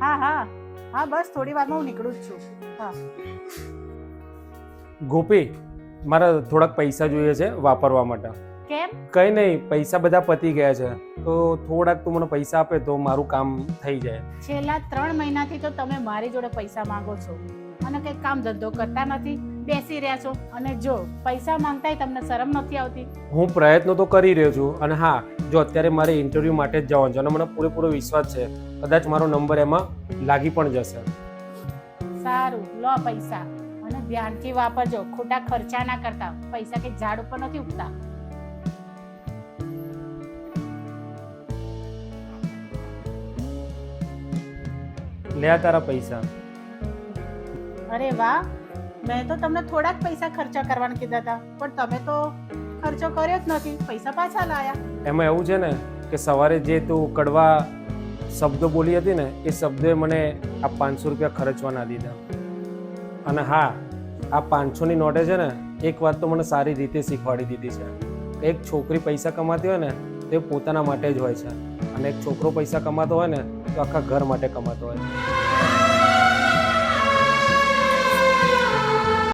હા હા. હા બસ થોડી વારમાં હું નીકળું જ છું. હા. ગોપી મારા થોડાક પૈસા જોઈએ છે વાપરવા માટે. કેમ? કંઈ નહીં પૈસા બધા પતી ગયા છે. તો થોડાક તું મને પૈસા આપે તો મારું કામ થઈ જાય. છેલ્લા ત્રણ મહિનાથી તો તમે મારી જોડે પૈસા માંગો છો. અને કંઈ કામ ધંધો કરતા નથી. બેસી રહ્યા છો. અને જો પૈસા માંગતાય તમને શરમ નથી આવતી? હું પ્રયત્નો તો કરી રહ્યો છું. અને હા જો અત્યારે મારે ઇન્ટરવ્યૂ માટે જ જવાનું છે અને મને પૂરેપૂરો વિશ્વાસ છે. કદાચ મારો નંબર એમાં લાગી પણ જશે. સારું લો પૈસા. અને ધ્યાનથી વાપરજો. ખોટા ખર્ચા ના કરતા. પૈસા કે ઝાડ ઉપર નથી ઉગતા. લે તારા પૈસા. અરે વાહ. મેં તો તમને થોડાક પૈસા ખર્ચા કરવાના કીધા હતા. પણ તમે તો ખર્ચો કર્યો જ નથી, પૈસા પાછા લાયા. એમાં એવું છે ને કે સવારે જે તું કડવા શબ્દો બોલી હતી ને, એ શબ્દોએ મને આ પાંચસો રૂપિયા ખર્ચવા ના દીધા. અને હા, આ પાંચસોની નોટે છે ને, એક વાત તો મને સારી રીતે શીખવાડી દીધી છે. એક છોકરી પૈસા કમાતી હોય ને, તે પોતાના માટે જ હોય છે. અને એક છોકરો પૈસા કમાતો હોય ને, તો આખા ઘર માટે કમાતો હોય. છે